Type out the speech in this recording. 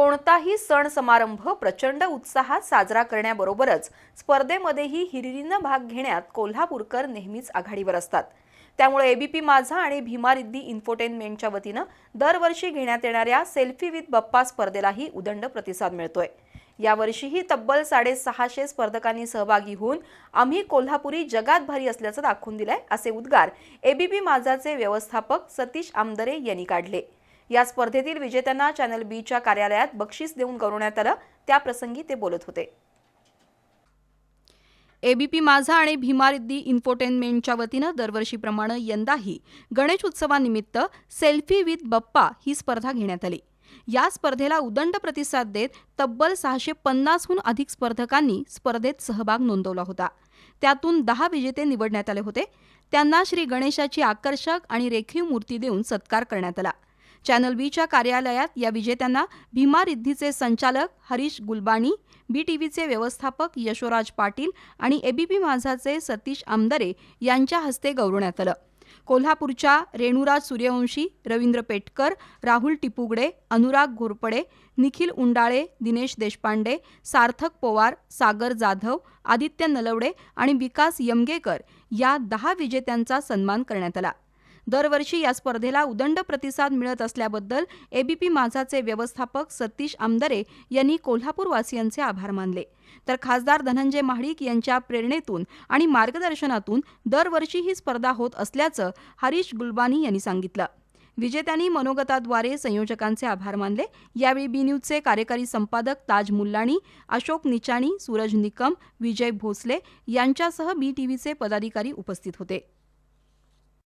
कोणताही सण समारंभ प्रचंड उत्साहात साजरा करण्याबरोबरच स्पर्धेमध्येही हिरिरीनं भाग घेण्यात कोल्हापूरकर नेहमीच आघाडीवर असतात. त्यामुळे एबीपी माझा आणि भीमारिद्दी इन्फोटेनमेंटच्या वतीनं दरवर्षी घेण्यात येणाऱ्या सेल्फी विथ बप्पा स्पर्धेलाही उदंड प्रतिसाद मिळतोय. यावर्षीही तब्बल साडेसहाशे स्पर्धकांनी सहभागी होऊन आम्ही कोल्हापुरी जगात भारी असल्याचं दाखवून दिलंय असे उद्गार एबीपी माझाचे व्यवस्थापक सतीश आमदरे यांनी काढले. या स्पर्धेतील विजेत्यांना चॅनल बीच्या कार्यालयात बक्षीस देऊन गौरवण्यात आलं. त्याप्रसंगी ते बोलत होते. एबीपी माझा आणि भीमारिद्दी इन्फोटेनमेंटच्या वतीनं दरवर्षीप्रमाणे यंदाही गणेश उत्सवानिमित्त सेल्फी विथ बप्पा ही स्पर्धा घेण्यात आली. या स्पर्धेला उदंड प्रतिसाद देत तब्बल सहाशे पन्नासहून अधिक स्पर्धकांनी स्पर्धेत सहभाग नोंदवला होता. त्यातून दहा विजेते निवडण्यात आले होते. त्यांना श्री गणेशाची आकर्षक आणि रेखीव मूर्ती देऊन सत्कार करण्यात आला. चॅनल बीच्या कार्यालयात या विजेत्यांना भीमा रिद्धीचे संचालक हरीश गुलबाणी बी टीव्हीचे व्यवस्थापक यशोराज पाटील आणि एबीपी माझाचे सतीश आमदरे यांच्या हस्ते गौरवण्यात आलं. कोल्हापूरच्या रेणुराज सूर्यवंशी रवींद्र पेटकर राहुल टिपुगडे अनुराग घोरपडे निखिल उंडाळे दिनेश देशपांडे सार्थक पवार सागर जाधव आदित्य नलवडे आणि विकास यमगेकर या दहा विजेत्यांचा सन्मान करण्यात आला. दरवर्षी या स्पर्धेला उदंड प्रतिसाद मिळत असल्याबद्दल एबीपी माझाचे व्यवस्थापक सतीश आमदरे यांनी कोल्हापूरवासियांचे आभार मानले. तर खासदार धनंजय महाडिक यांच्या प्रेरणेतून आणि मार्गदर्शनातून दरवर्षी ही स्पर्धा होत असल्याचं हरीश गुलबानी यांनी सांगितलं. विजेत्यांनी मनोगताद्वारे संयोजकांचे आभार मानले. यावेळी बी न्यूजचे कार्यकारी संपादक ताज मुल्लाणी अशोक निचाणी सूरज निकम विजय भोसले यांच्यासह बी टीव्हीचे पदाधिकारी उपस्थित होते.